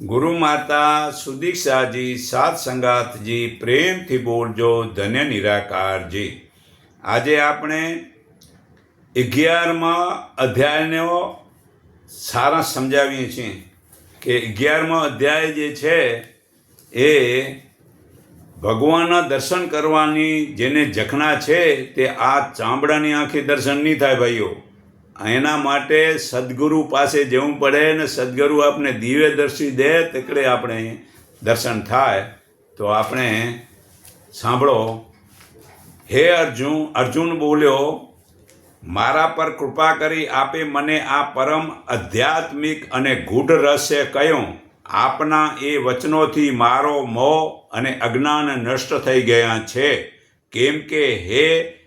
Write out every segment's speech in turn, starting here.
ગુરુ માતા સુદીક્ષાજી સાત સંગાતજી પ્રેમથી બોલજો, ધન્ય નિરાકારજી આજે આપણે અગિયારમાં અધ્યાયનો સારા સમજાવીએ છીએ કે અગિયારમો અધ્યાય જે છે એ ભગવાનના દર્શન કરવાની જેને જખના છે તે આ ચામડાની આંખે દર્શન નહીં થાય ભાઈઓ. એના માટે સદગુરુ પાસે જવું પડે ને સદગુરુ આપણે દિવ્ય દર્શી દે, તેકડે આપણે દર્શન થાય. તો આપણે સાંભળો. હે અર્જુન અર્જુન બોલ્યો, મારા પર કૃપા કરી આપે મને આ પરમ આધ્યાત્મિક અને ગૂઢ રહસ્ય કહ્યું. આપના એ વચનોથી મારો મોહ અને અજ્ઞાન નષ્ટ થઈ ગયા છે. કેમ કે હે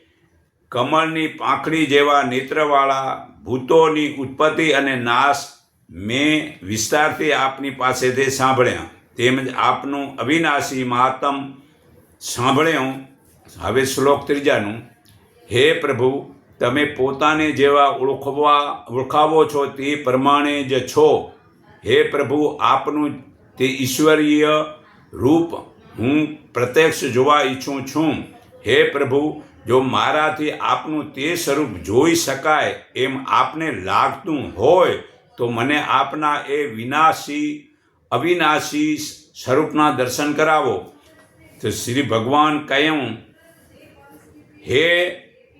કમળની પાંખડી જેવા નેત્રવાળા ભૂતોની ઉત્પત્તિ અને નાશ મેં વિસ્તારથી આપની પાસેથી સાંભળ્યા. તેમજ આપનું અવિનાશી મહાત્મ સાંભળ્યું. હવે શ્લોક ત્રીજાનું. હે પ્રભુ, તમે પોતાને જેવા ઓળખવા ઓળખાવો છો તે પ્રમાણે જ છો. હે પ્રભુ, આપનું તે ઈશ્વરીય રૂપ હું પ્રત્યક્ષ જોવા ઈચ્છું છું. હે પ્રભુ, જો મારાથી આપનું તે સ્વરૂપ જોઈ શકાય એમ આપને લાગતું હોય, તો મને આપના એ વિનાશી, અવિનાશી સ્વરૂપના દર્શન કરાવો. તો શ્રી ભગવાન કહ્યું હે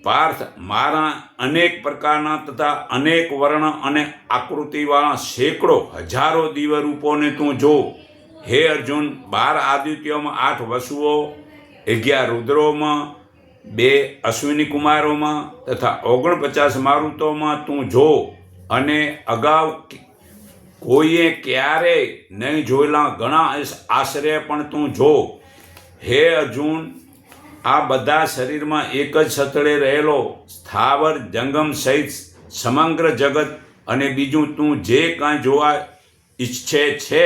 પાર્થ, મારા અનેક પ્રકારના તથા અનેક વર્ણ અને આકૃતિવાળા સેંકડો હજારો દિવ્ય રૂપોને તું જો. હે અર્જુન, બાર આદિત્યોમાં આઠ વસુઓ અગિયાર રુદ્રોમાં, બે અશ્વિની કુમારોમાં તથા ઓગણપચાસ મારુતોમાં તું જો અને અગાઉ કોઈએ ક્યારેય નહીં જોયેલા ઘણા આશ્રય પણ તું જો. હે અર્જુન, આ બધા શરીરમાં એક જ સતળે રહેલો સ્થાવર જંગમ સહિત સમગ્ર જગત અને બીજું તું જે કાંઈ જોવા ઈચ્છે છે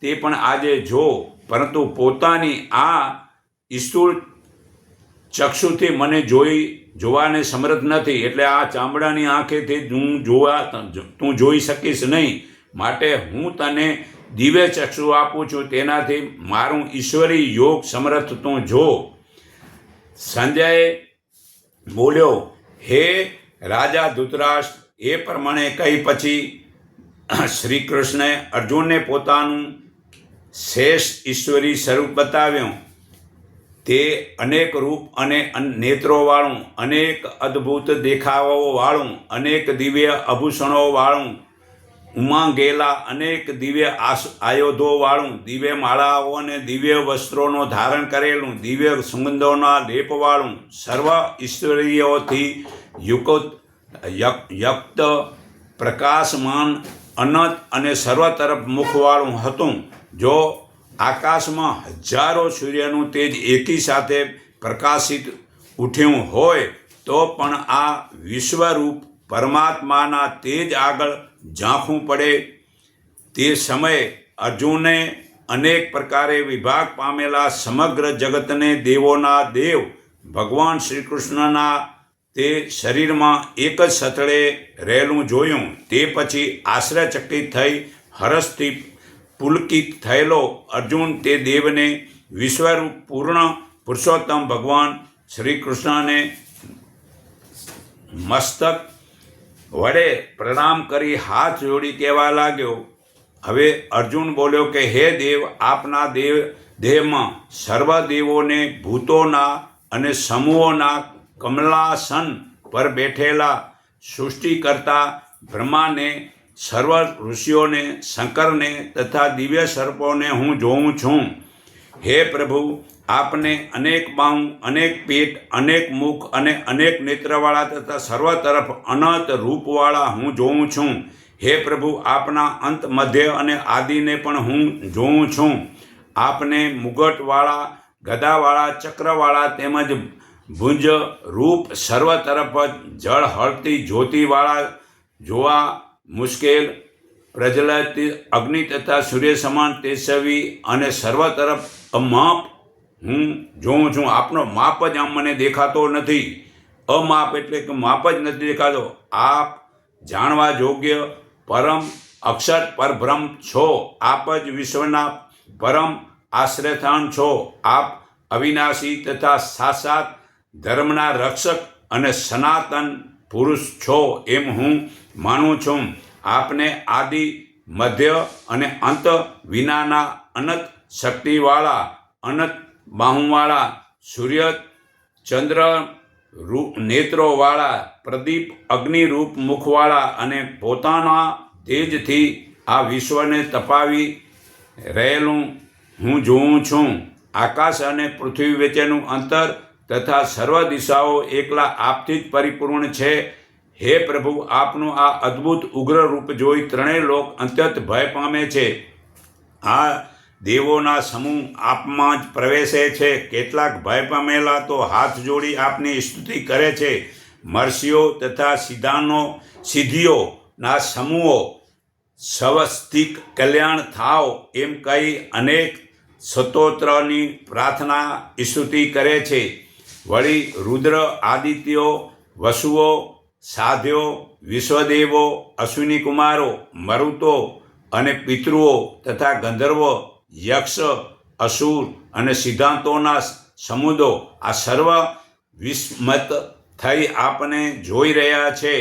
તે પણ આજે જો. પરંતુ પોતાની આ ઈસ્તુલ ચક્ષુથી મને જોઈ જોવાને સમર્થ નથી, એટલે આ ચામડાની આંખેથી હું જોવા તું જોઈ શકીશ નહીં. માટે હું તને દિવ્ય ચક્ષુ આપું છું, તેનાથી મારું ઈશ્વરી યોગ સમર્થ તું જો. સંજય બોલ્યો, હે રાજા ધૂતરાષ્ટ્ર, એ પ્રમાણે કહી પછી શ્રી કૃષ્ણે અર્જુનને પોતાનું શેષ ઈશ્વરી સ્વરૂપ બતાવ્યું. તે અનેક રૂપ અને નેત્રોવાળું અનેક અદ્ભુત દેખાવાઓવાળું અનેક દિવ્ય આભૂષણોવાળું ઉમાંગેલા અનેક દિવ્ય આસ આયોધોવાળું દિવ્ય માળાઓ અને દિવ્ય વસ્ત્રોનો ધારણ કરેલું, દિવ્ય સુગંધોના લેપવાળું સર્વ ઈશ્વરીઓથી યુક્ત યક્ત, પ્રકાશમાન, અનંત અને સર્વ તરફ મુખવાળું હતું. જો આકાશમાં હજારો સૂર્યનું તેજ એકી સાથે પ્રકાશિત ઉઠ્યું હોય તો પણ આ વિશ્વરૂપ પરમાત્માના તેજ આગળ ઝાંખવું પડે. તે સમયે અર્જુને અનેક પ્રકારે વિભાગ પામેલા સમગ્ર જગતને દેવોના દેવ ભગવાન શ્રી કૃષ્ણના તે શરીરમાં એક જ સતળે રહેલું જોયું. તે પછી આશ્ચર્યચકિત થઈ હરસથી પુલકિત થયેલો અર્જુન તે દેવને વિશ્વરૂપ પૂર્ણ પુરુષોત્તમ ભગવાન શ્રી કૃષ્ણને મસ્તક વડે પ્રણામ કરી હાથ જોડી કહેવા લાગ્યો. હવે અર્જુન બોલ્યો કે, હે દેવ, આપના દેવ, દેહમાં સર્વ દેવોને ભૂતોના અને સમૂહોના કમલાસન પર બેઠેલા સૃષ્ટિ કરતા બ્રહ્માને સર્વ ઋષિઓને, શંકરને તથા દિવ્ય સર્પોને હું જોઉં છું. હે પ્રભુ, આપને અનેક બાહુ અનેક પેટ, અનેક મુખ અને અનેક નેત્રવાળા તથા સર્વ તરફ અનંત રૂપવાળા હું જોઉં છું. હે પ્રભુ, આપના અંત મધ્ય અને આદિને પણ હું જોઉં છું. આપને મુગટવાળા, ગદાવાળા, ચક્રવાળા તેમજ ભુંજ રૂપ સર્વ તરફ જળ હળતી જ્યોતિવાળા જોવા મુશ્કેલ, પ્રજ્વલિત અગ્નિ તથા સૂર્ય સમાન તેજસ્વી અને સર્વ તરફ અમાપ. હું જોઉં છું, આપનો માપ જ આમ મને દેખાતો નથી. અમાપ એટલે કે માપ જ નથી દેખાતો. આપ જાણવા યોગ્ય પરમ અક્ષર પરબ્રહ્મ છો. આપ જ વિશ્વના પરમ આશ્રયસ્થાન છો. આપ અવિનાશી તથા સાક્ષાત ધર્મના રક્ષક અને સનાતન પુરુષ છો. એમ હું માનું છું આપને આદિ, મધ્ય અને અંત વિનાના અનંત શક્તિવાળા, અનંત બાહુવાળા સૂર્ય, ચંદ્ર નેત્રોવાળા પ્રદીપ, અગ્નિરૂપ મુખવાળા અને પોતાના તેજથી આ વિશ્વને તપાવી રહેલું હું જોઉં છું. આકાશ અને પૃથ્વી વચ્ચેનું અંતર તથા સર્વ દિશાઓ એકલા આપથી જ પરિપૂર્ણ છે. હે પ્રભુ, આપનું આ અદ્ભુત ઉગ્ર રૂપ જોઈ ત્રણેય લોક અત્યંત ભય પામે છે. આ દેવોના સમૂહ આપમાં જ પ્રવેશે છે. કેટલાક ભય પામેલા તો હાથ જોડી આપની સ્તુતિ કરે છે. મરસીઓ તથા સિદ્ધાનો સિદ્ધિઓના સમૂહો સ્વસ્તિક કલ્યાણ થાવ એમ કહી અનેક સ્તોત્રની પ્રાર્થના, સ્તુતિ કરે છે. વળી રુદ્ર, આદિત્યો, વસુઓ સાધ્યો, વિશ્વદેવો, અશ્વિની કુમારો, મરુતો અને પિતૃઓ તથા ગંધર્વ, યક્ષ, અસુર અને સિદ્ધાંતોના સમુદો આ સર્વ વિસ્મત થઈ આપને જોઈ રહ્યા છે.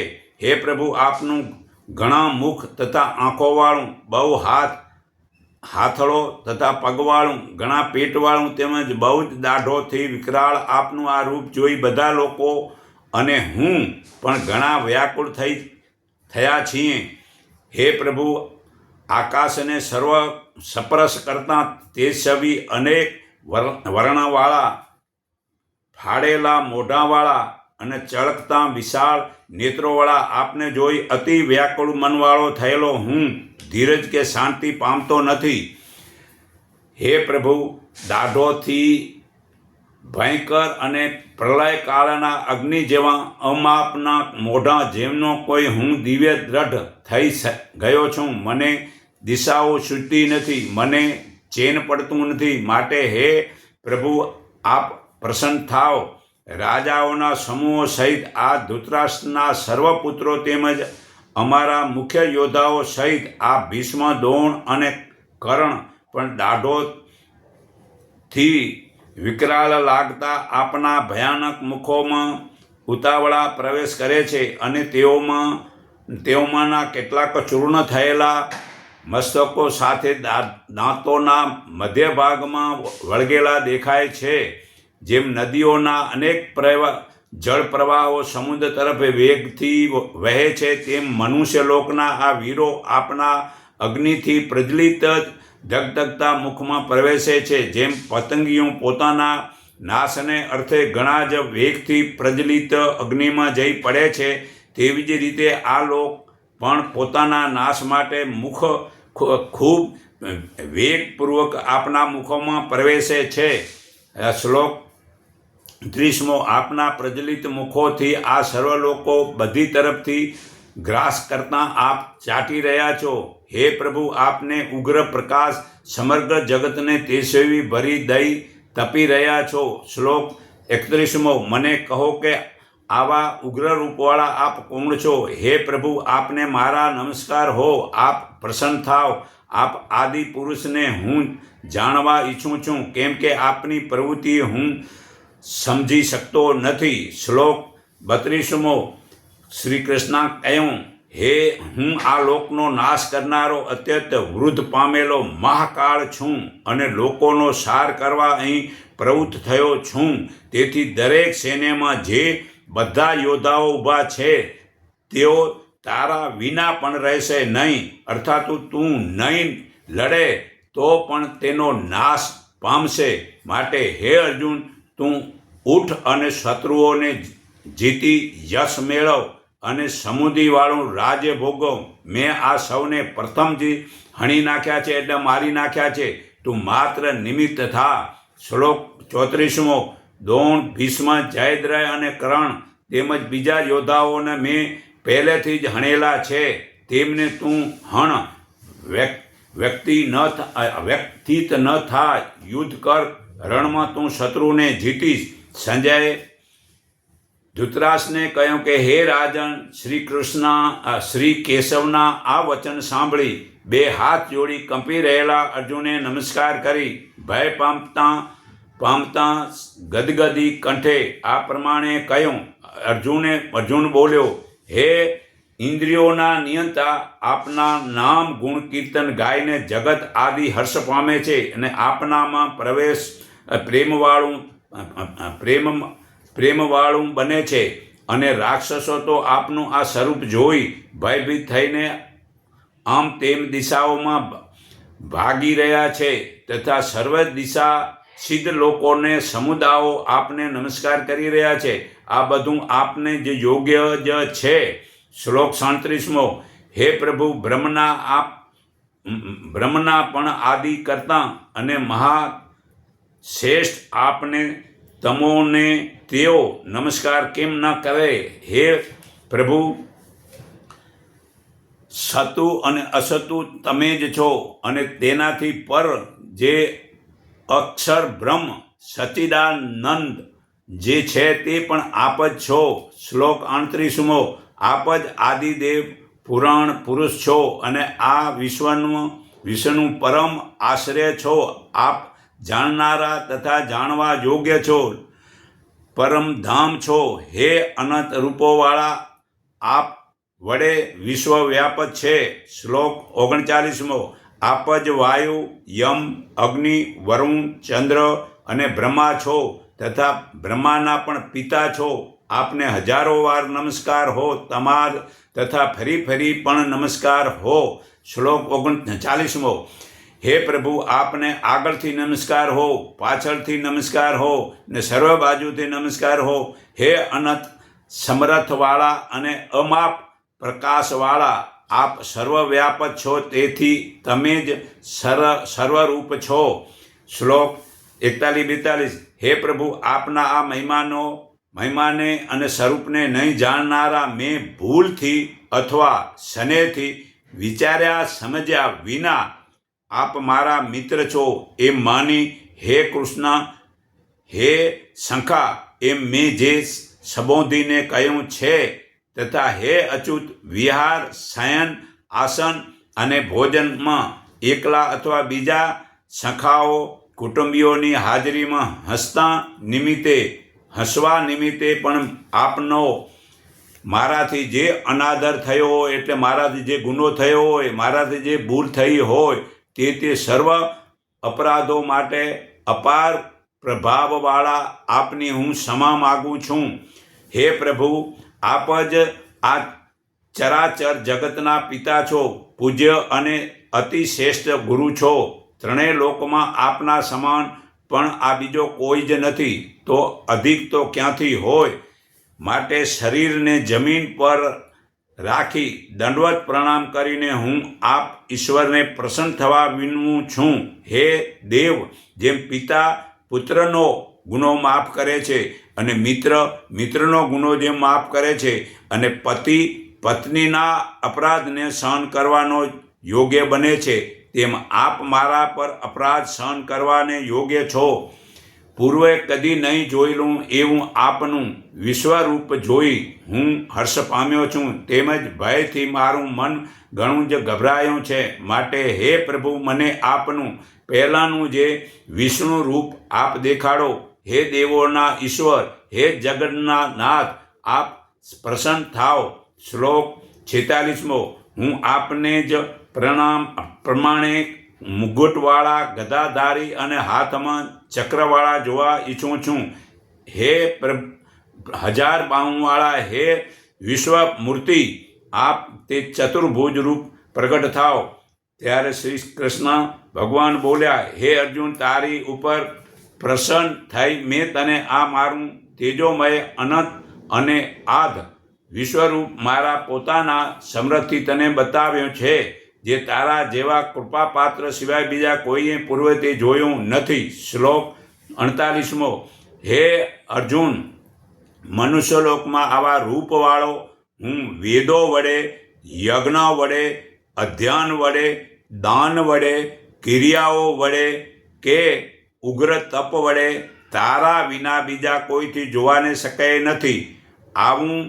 હે પ્રભુ, આપનું ઘણા મુખ તથા આંખોવાળું, બહુ હાથ, હાથળો તથા પગવાળું, ઘણા પેટવાળું તેમજ બહુ જ દાઢોથી વિકરાળ આપનું આ રૂપ જોઈ બધા લોકો અને હું પણ ઘણા વ્યાકુળ થઈ, થયા છીએ. હે પ્રભુ, આકાશને સર્વ સપરસ કરતા તે છબી અનેક વર- વર્ણવાળા, ફાડેલા મોઢાવાળા અને ચળકતા વિશાળ નેત્રોવાળા આપને જોઈ અતિ વ્યાકુળ મનવાળો થયેલો હું ધીરજ કે શાંતિ પામતો નથી. હે પ્રભુ, દાઢોથી ભયંકર અને પ્રલય કાળના અગ્નિ જેવા અમાપના મોઢા જેમનો કોઈ હું દિવ્ય દ્રઢ થઈ ગયો છું. મને દિશાઓ છૂટતી નથી. મને ચેન પડતું નથી. માટે હે પ્રભુ, આપ પ્રસન્ન થાવ રાજાઓના સમૂહો સહિત આ ધૃતરાષ્ટ્રના સર્વપુત્રો તેમજ અમારા મુખ્ય યોદ્ધાઓ સહિત આ ભીષ્મ દ્રોણ અને કરણ પણ દાઢો થી વિકરાળ લાગતા આપના ભયાનક મુખોમાં ઉતાવળા પ્રવેશ કરે છે અને તેઓમાં, તેઓમાંના કેટલાક ચૂર્ણ થયેલા મસ્તકો સાથે દાંતોના મધ્ય ભાગમાં વળગેલા દેખાય છે, જેમ નદીઓના અનેક પ્રવાહ જળ પ્રવાહો સમુદ્ર તરફ વેગથી વહે છે, તેમ મનુષ્ય લોકના આ વીરો આપના અગ્નિથી પ્રજ્વલિત ધગધગતા મુખમાં પ્રવેશે છે, જેમ પતંગીઓ પોતાના નાશને અર્થે ઘણા જ વેગથી પ્રજ્વલિત અગ્નિમાં જઈ પડે છે. તેવી જ રીતે આ લોક પણ પોતાના નાશ માટે મુખ ખૂબ વેગપૂર્વક આપના મુખોમાં પ્રવેશે છે. શ્લોક ત્રીસમો, આપના પ્રજલિત મુખોથી આ સર્વ લોકો બધી તરફથી ગ્રાસ કરતાં આપ ચાટી રહ્યા છો. હે પ્રભુ, આપને ઉગ્ર પ્રકાશ સમગ્ર જગતને તેજસ્વી ભરી દઈ તપી રહ્યા છો. શ્લોક એકત્રીસમો, મને કહો કે આવા ઉગ્ર રૂપવાળા આપ કોણ છો? હે પ્રભુ, આપને મારા નમસ્કાર હો. આપ પ્રસન્ન થાવ. આપ આદિ પુરુષને હું જાણવા ઈચ્છું છું, કેમ કે આપની પ્રવૃત્તિ હું સમજી શકતો નથી. શ્લોક બત્રીસમો શ્રી કૃષ્ણ કહ્યું, હે, હું આ લોકનો નાશ કરનારો અત્યંત વૃદ્ધ પામેલો મહાકાળ છું અને લોકોનો સાર કરવા અહીં પ્રવૃત્ત થયો છું. તેથી દરેક સેનેમાં જે બધા યોદ્ધાઓ ઊભા છે, તેઓ તારા વિના પણ રહેશે નહીં. અર્થાત તું નહીં લડે તો પણ તેનો નાશ પામશે. માટે હે અર્જુન, તું ઉઠ અને શત્રુઓને જીતી યશ મેળવ. અને સમુદ્રીવાળું રાજ્ય ભોગવ મેં આ સૌને પ્રથમથી હણી નાખ્યા છે એટલે મારી નાખ્યા છે. તું માત્ર નિમિત્ત થા. શ્લોક ચોત્રીસમો, દોણ, ભીષ્મ, જયદ્રય અને કરણ તેમજ બીજા યોદ્ધાઓને મેં પહેલેથી જ હણેલા છે. તેમને તું હણ. વ્યક્તિ ન વ્યક્તિત ન થાય યુદ્ધ કર. રણમાં તું શત્રુને જીતીશ. સંજય ધૃતરાષ્ટ્રને કહ્યું કે, હે રાજન શ્રી કૃષ્ણ શ્રી કેશવના આ વચન સાંભળી. બે હાથ જોડી કંપી રહેલા અર્જુને નમસ્કાર કરી, ભય પામતા પામતા ગદગદી કંઠે. આ પ્રમાણે કહ્યું. અર્જુને, અર્જુન બોલ્યો, હે ઇન્દ્રિયોના નિયંતા, આપના નામ ગુણ કીર્તન ગાઈને જગત આદિ હર્ષ પામે છે અને આપનામાં પ્રવેશ પ્રેમવાળું પ્રેમ પ્રેમવાળું બને છે અને રાક્ષસો તો આપનું આ સ્વરૂપ જોઈ ભયભીત થઈને આમ તેમ દિશાઓમાં ભાગી રહ્યા છે તથા સર્વ દિશા સિદ્ધ લોકોને સમુદાયો આપને નમસ્કાર કરી રહ્યા છે. આ બધું આપને જે યોગ્ય જ છે. શ્લોક સાંત્રીસમો હે પ્રભુ, બ્રહ્મના આપ બ્રહ્મના પણ આદિ કરતા અને મહા શ્રેષ્ઠ આપને તમોને તેઓ નમસ્કાર કેમ ન કરે? હે પ્રભુ, સતુ અને અસતુ તમે જ છો અને તેનાથી પર જે અક્ષર બ્રહ્મ, સચિદાનંદ જે છે તે પણ આપ જ છો. શ્લોક આણત્રીસમો આપ જ આદિદેવ પુરાણ પુરુષ છો અને આ વિશ્વનું વિશ્વનું પરમ આશ્રય છો. આપ જાણનારા તથા જાણવા યોગ્ય છો. પરમ ધામ છો. હે અનંત રૂપોવાળા, આપ વડે વિશ્વવ્યાપક છે. શ્લોક ઓગણચાલીસમો, આપ જ વાયુ, યમ, અગ્નિ, વરુણ, ચંદ્ર અને બ્રહ્મા છો તથા બ્રહ્માના પણ પિતા છો. આપને હજારો વાર નમસ્કાર હો તમાર તથા ફરી ફરી પણ નમસ્કાર હો. શ્લોક ઓગણચાલીસમો હે પ્રભુ, આપને આગળથી નમસ્કાર હો, પાછળથી નમસ્કાર હો ને સર્વ બાજુથી નમસ્કાર હો. હે અનંત સમરથવાળા અને અમાપ પ્રકાશવાળા, આપ સર્વવ્યાપક છો, તેથી તમે જ સર, સર્વરૂપ છો. શ્લોક એકતાલીસ બેતાલીસ, હે પ્રભુ, આપના આ મહિમાનો, મહિમાને અને સ્વરૂપને નહીં જાણનારા મેં ભૂલથી અથવા સનેથી વિચાર્યા સમજ્યા વિના આપ મારા મિત્ર છો એમ માની, હે કૃષ્ણ, હે શંખા, એમ મેં જે સંબોધીને કહ્યું છે, તથા હે અચ્યુત, વિહાર, શયન, આસન અને ભોજનમાં એકલા અથવા બીજા સખાઓ કુટુંબીઓની હાજરીમાં હસતા નિમિત્તે, હસવા નિમિત્તે પણ આપનો મારાથી જે અનાદર થયો હોય, એટલે મારાથી જે ગુનો થયો હોય, મારાથી જે ભૂલ થઈ હોય તે તે સર્વ અપરાધો માટે અપાર પ્રભાવવાળા આપની હું ક્ષમા માગું છું. હે પ્રભુ, આપ જ આ ચરાચર જગતના પિતા છો, પૂજ્ય અને અતિ શ્રેષ્ઠ ગુરુ છો. ત્રણેય લોકમાં આપના સમાન પણ આ બીજો કોઈ જ નથી, તો અધિક તો ક્યાંથી હોય? માટે શરીરને જમીન પર રાખી દંડવત પ્રણામ કરીને હું આપ ઈશ્વરને પ્રસન્ન થવા વિનવું છું. હે દેવ, જેમ પિતા પુત્રનો ગુનો માફ કરે છે અને મિત્ર મિત્રનો ગુનો જેમ માફ કરે છે અને પતિ પત્નીના અપરાધને સહન કરવાનો યોગ્ય બને છે, તેમ આપ મારા પર અપરાધ સહન કરવાને યોગ્ય છો. પૂર્વે કદી નહીં જોયેલું એવું આપનું વિશ્વરૂપ જોઈ હું હર્ષ પામ્યો છું. તેમજ ભયથી મારું મન ઘણું જ ગભરાયું છે. માટે હે પ્રભુ, મને આપનું પહેલાંનું જે વિષ્ણુ રૂપ આપ દેખાડો. હે દેવોના ઈશ્વર, હે જગતના નાથ આપ પ્રસન્ન થાવ શ્લોક છેતાલીસમો, હું આપને જ પ્રણામ, પ્રમાણે મુગુટવાળા ગદાધારી અને હાથમાં ચક્રવાળા જોવા ઈચ્છું છું. હે હજાર બાહુવાળા હે વિશ્વ મૂર્તિ આપ તે ચતુર્ભુજ રૂપ પ્રગટ થાવ ત્યારે શ્રી કૃષ્ણ ભગવાન બોલ્યા, હે અર્જુન, તારી ઉપર પ્રસન્ન થઈ મેં તને આ મારું તેજોમય અનંત અને આધ વિશ્વરૂપ મારા પોતાના સમૃદ્ધિ તને બતાવ્યો છે. જે તારા જેવા કૃપાપાત્ર સિવાય બીજા કોઈએ પૂર્વે તે જોયું નથી. શ્લોક અડતાલીસમો, હે અર્જુન, મનુષ્યલોકમાં આવા રૂપવાળો હું વેદો વડે, યજ્ઞ વડે અધ્યયન વડે, દાન વડે, ક્રિયાઓ વડે કે ઉગ્ર તપ વડે તારા વિના બીજા કોઈથી જોવાને શકાય નથી. આવું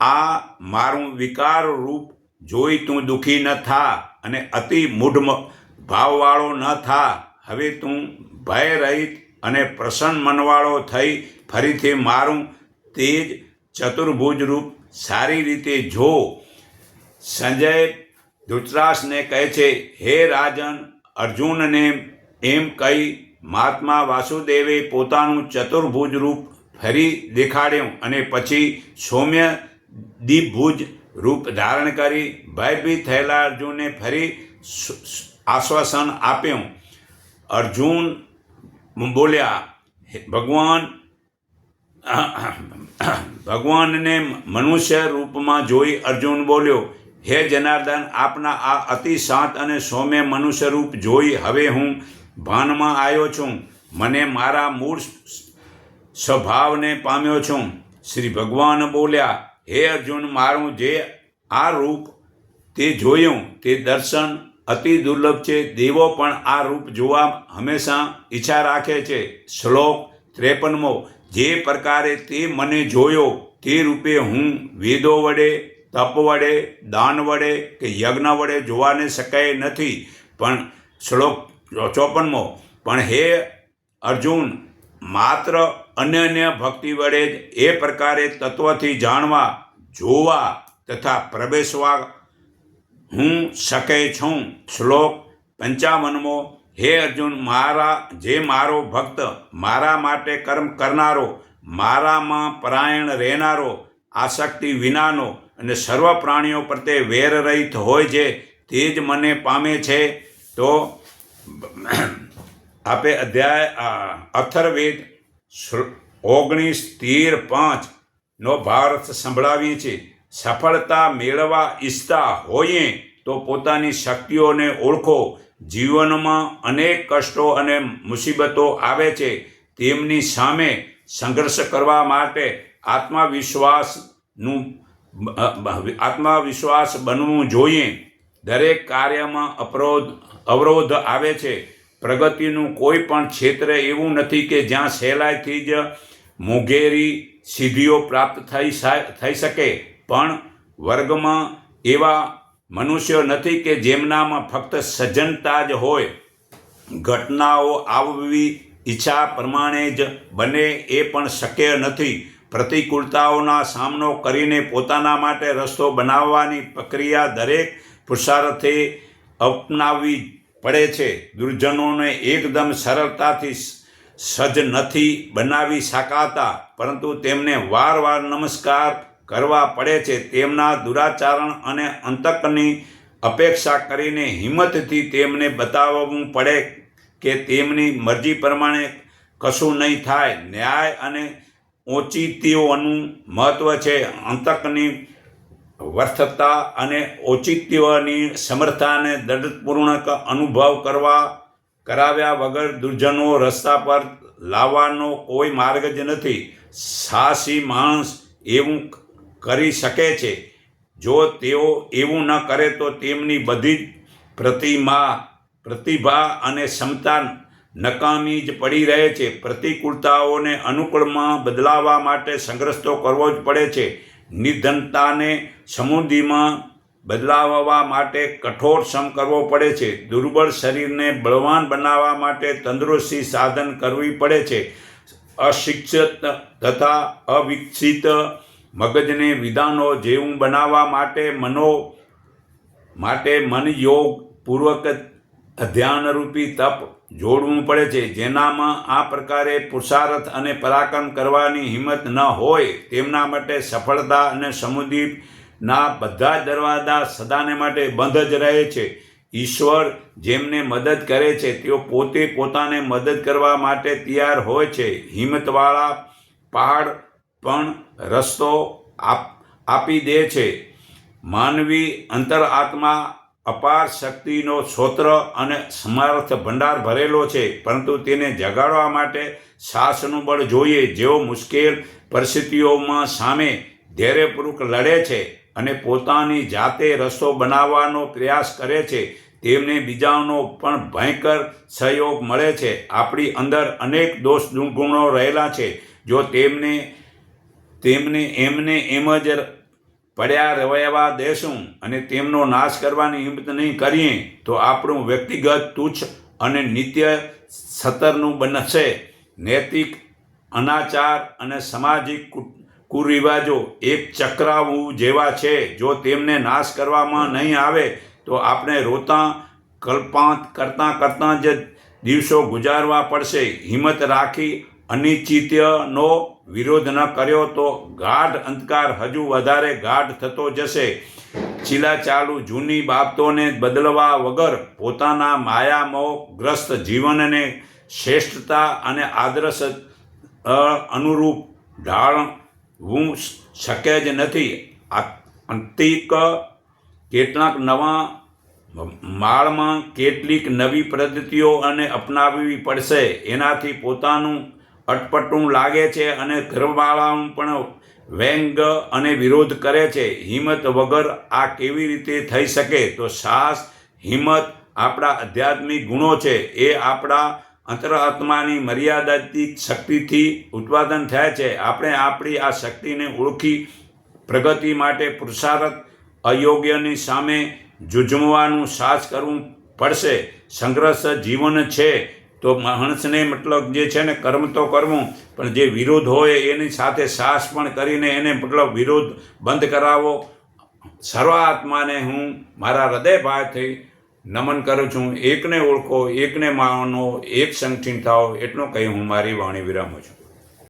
આ મારું વિકાર રૂપ જોઈ તું દુઃખી ન થા અને અતિ મૂઢ ભાવવાળો ન થા. હવે તું ભય રહિત અને પ્રસન્ન મનવાળો થઈ ફરીથી મારું તે જ ચતુર્ભુજ રૂપ સારી રીતે જો. સંજય ધૃતરાસને કહે છે, હે રાજન, અર્જુનને એમ કહી મહાત્મા વાસુદેવે પોતાનું ચતુર્ભુજ રૂપ ફરી દેખાડ્યું અને પછી સૌમ્ય દીપભુજ રૂપ ધારણ કરી ભયભીત થયેલા અર્જુનને ફરી આશ્વાસન આપ્યું. અર્જુન બોલ્યા ભગવાન, ભગવાનને મનુષ્ય રૂપમાં જોઈ અર્જુન બોલ્યો, હે જનાર્દન, આપના આ અતિ શાંત અને સૌમ્ય મનુષ્ય રૂપ જોઈ હવે હું ભાનમાં આવ્યો છું. મને મારા મૂળ સ્વભાવને પામ્યો છું. શ્રી ભગવાન બોલ્યા હે અર્જુન, મારું જે આ રૂપ તે જોયું, તે દર્શન અતિ દુર્લભ છે. દેવો પણ આ રૂપ જોવા હંમેશા ઈચ્છા રાખે છે. શ્લોક ત્રેપનમો, જે પ્રકારે તે મને જોયો, તે રૂપે હું વેદો વડે, તપ વડે, દાન વડે કે યજ્ઞ વડે જોવાને શકાય નથી. પણ શ્લોક ચોપનમો, પણ હે અર્જુન માત્ર અન્ય ભક્તિ વડે જ એ પ્રકારે તત્વથી જાણવા, જોવા તથા પ્રવેશવા હું શકે છું. શ્લોક પંચાવનમો, હે અર્જુન, મારા, જે મારો ભક્ત, મારા માટે કર્મ કરનારો, મારામાં પરાયણ રહેનારો, આસક્તિ વિનાનો અને સર્વ પ્રાણીઓ પ્રત્યે વેર રહિત હોય છે, તે જ મને પામે છે. તો આપે અધ્યાય અથર્વેદ ઓગણીસ, તેર, પાંચ નો ભારત સંભળાવીએ છીએ. સફળતા મેળવવા ઈચ્છતા હોઈએ તો પોતાની શક્તિઓને ઓળખો. જીવનમાં અનેક કષ્ટો અને મુસીબતો આવે છે. તેમની સામે સંઘર્ષ કરવા માટે આત્મવિશ્વાસનું આત્મવિશ્વાસ બનવું જોઈએ. દરેક કાર્યમાં અપરોધ, અવરોધ આવે છે. પ્રગતિનું કોઈ પણ ક્ષેત્ર એવું નથી કે જ્યાં સહેલાઈથી જ મોંઘેરી સિદ્ધિઓ પ્રાપ્ત થઈ થઈ શકે. પણ વર્ગમાં એવા મનુષ્યો નથી કે જેમનામાં ફક્ત સજ્જનતા જ હોય. ઘટનાઓ આવવી ઈચ્છા પ્રમાણે જ બને એ પણ શક્ય નથી. પ્રતિકૂળતાઓના સામનો કરીને પોતાના માટે રસ્તો બનાવવાની પ્રક્રિયા દરેક પુરુષાર્થે અપનાવવી પડે છે. દુર્જનોને એકદમ સરળતાથી સજ્જ નથી બનાવી શકાતા, પરંતુ તેમને વારવાર નમસ્કાર કરવા પડે છે. તેમના દુરાચારણ અને અંતકની અપેક્ષા કરીને હિંમતથી તેમને બતાવવું પડે કે તેમની મરજી પ્રમાણે કશું નહીં થાય. ન્યાય અને ઓચિતીઓનું મહત્ત્વ છે. અંતકની વ્યર્થતા અને ઔચિત્યની સમર્થાને દૃઢપૂર્ણક અનુભવ કરવા, કરાવ્યા વગર દુર્જનો રસ્તા પર લાવવાનો કોઈ માર્ગ જ નથી. સાહસી માણસ એવું કરી શકે છે. જો તેઓ એવું ન કરે તો તેમની બધી પ્રતિમા, પ્રતિભા અને ક્ષમતા નકામી જ પડી રહે છે. પ્રતિકૂળતાઓને અનુકૂળમાં બદલાવવા માટે સંઘર્ષ તો કરવો જ પડે છે. નિર્ધનતાને સમૃદ્ધિમાં બદલાવવા માટે કઠોર શ્રમ કરવો પડે છે. દુર્બળ શરીરને બળવાન બનાવવા માટે તંદુરસ્તી સાધન કરવી પડે છે. અશિક્ષિત તથા અવિકસિત મગજને વિધાનો જેવું બનાવવા માટે મનો માટે મનયોગપૂર્વક પૂર્વક ધ્યાનરૂપી તપ જોડવું પડે છે. જેનામાં આ પ્રકારે પુરુષાર્થ અને પરાક્રમ કરવાની હિંમત ન હોય, તેમના માટે સફળતા અને સમૃદ્ધિના બધા જ દરવાજા સદાને માટે બંધ જ રહે છે. ઈશ્વર જેમને મદદ કરે છે, તેઓ પોતે પોતાને મદદ કરવા માટે તૈયાર હોય છે. હિંમતવાળા પહાડ પણ રસ્તો આપ, આપી દે છે. માનવી અંતરાત્મા અપાર શક્તિનો સ્ત્રોત્ર અને સમર્થ ભંડાર ભરેલો છે, પરંતુ તેને જગાડવા માટે સાહસનું બળ જોઈએ જેઓ મુશ્કેલ પરિસ્થિતિઓમાં સામે ધૈર્યપૂર્વક લડે છે અને પોતાની જાતે રસ્તો બનાવવાનો પ્રયાસ કરે છે, તેમને બીજાઓનો પણ ભયંકર સહયોગ મળે છે. આપણી અંદર અનેક દોષ ગુણો રહેલા છે, જો તેમને તેમને એમને એમ જ પડ્યા રવાયા દેશું અને તેમનો નાશ કરવાની હિંમત નહીં કરીએ, તો આપણું વ્યક્તિગત તુચ્છ અને નિત્ય સતરનું બનશે. નૈતિક, અનાચાર અને સામાજિક કુરિવાજો એક ચક્રાવું જેવા છે. જો તેમને નાશ કરવામાં નહીં આવે, તો આપણે રોતા, કલ્પાંત કરતાં કરતાં જ દિવસો ગુજારવા પડશે. હિંમત રાખી અનિશ્ચિત્યનો વિરોધ ન કર્યો તો ગાઢ અંધકાર હજુ વધારે ગાઢ થતો જશે. ચીલા ચાલુ જૂની બાબતોને બદલવા વગર પોતાના માયામોહગ્રસ્ત જીવનને શ્રેષ્ઠતા અને આદર્શ અનુરૂપ ઢાળવું શક્ય જ નથી. અંતિક કેટલાક નવા માળમાં કેટલીક નવી પદ્ધતિઓ અને અપનાવવી પડશે. એનાથી પોતાનું અટપટું લાગે છે અને ઘરવાળા પણ વ્યંગ અને વિરોધ કરે છે. હિંમત વગર આ કેવી રીતે થઈ શકે? તો સાહસ હિંમત આપણા આધ્યાત્મિક ગુણો છે. એ આપણા અંતરાત્માની મર્યાદાતિક શક્તિથી ઉત્પાદન થયા છે. આપણે આપણી આ શક્તિને ઓળખી પ્રગતિ માટે પુરુષાર્થ અયોગ્યની સામે જુજમવાનું સાહસ કરવું પડશે. સંઘર્ષ જીવન છે. તો માણસને મતલબ જે છે ને કર્મ તો કરવું, પણ જે વિરોધ હોય એની સાથે સાહસ પણ કરીને એને મતલબ વિરોધ બંધ કરાવો. સર્વ હું મારા હૃદયભાવથી નમન કરું છું. એકને ઓળખો, એકને માનો, એક સંગઠિન થાઓ, એટલું કહી હું મારી વાણી વિરામું છું.